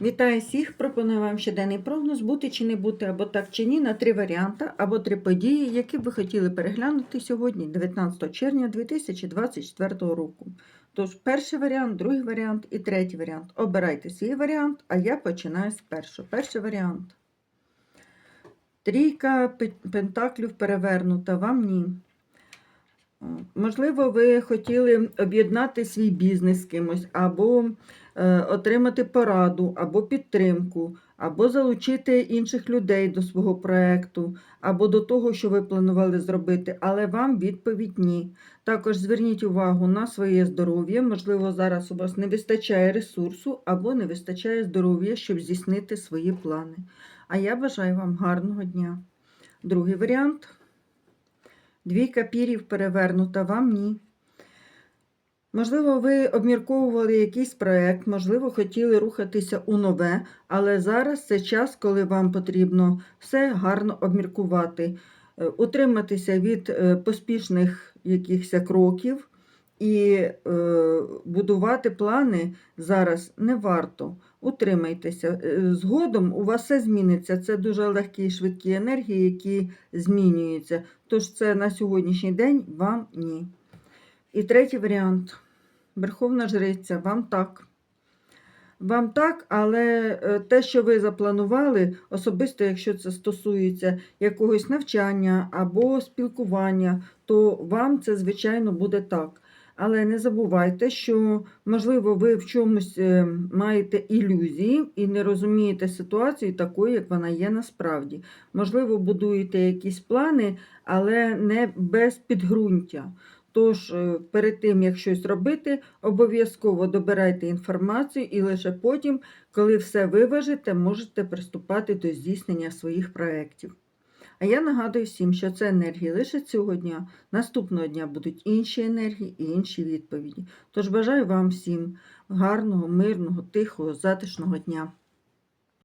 Вітаю всіх! Пропоную вам щоденний прогноз бути чи не бути, або так чи ні, на три варіанти, або три події, які б ви хотіли переглянути сьогодні, 19 червня 2024 року. Тож, перший варіант, другий варіант і третій варіант. Обирайте свій варіант, а я починаю з першого. Перший варіант. Трійка пентаклів перевернута, вам ні. Можливо, ви хотіли об'єднати свій бізнес з кимось, або е, отримати пораду, або підтримку, або залучити інших людей до свого проекту, або до того, що ви планували зробити, але вам відповідь ні. Також зверніть увагу на своє здоров'я. Можливо, зараз у вас не вистачає ресурсу або не вистачає здоров'я, щоб здійснити свої плани. А я бажаю вам гарного дня. Другий варіант. Двійка пірів перевернута, вам ні. Можливо, ви обмірковували якийсь проєкт, можливо, хотіли рухатися у нове, але зараз це час, коли вам потрібно все гарно обміркувати, е, утриматися від е, поспішних якихось кроків і е, будувати плани зараз не варто. Утримайтеся. Згодом у вас все зміниться. Це дуже легкі і швидкі енергії, які змінюються. Тож це на сьогоднішній день вам ні. І третій варіант. Верховна жриця, вам так. Вам так, але е, те, що ви запланували, особисто, якщо це стосується якогось навчання або спілкування, то вам це, звичайно, буде так. Але не забувайте, що, можливо, ви в чомусь е, маєте ілюзії і не розумієте ситуацію такою, як вона є насправді. Можливо, будуєте якісь плани, але не без підґрунтя. Тож, е, перед тим, як щось робити, обов'язково добирайте інформацію і лише потім, коли все виважите, можете приступати до здійснення своїх проєктів. А я нагадую всім, що це енергії лише цього дня. Наступного дня будуть інші енергії і інші відповіді. Тож бажаю вам всім гарного, мирного, тихого, затишного дня.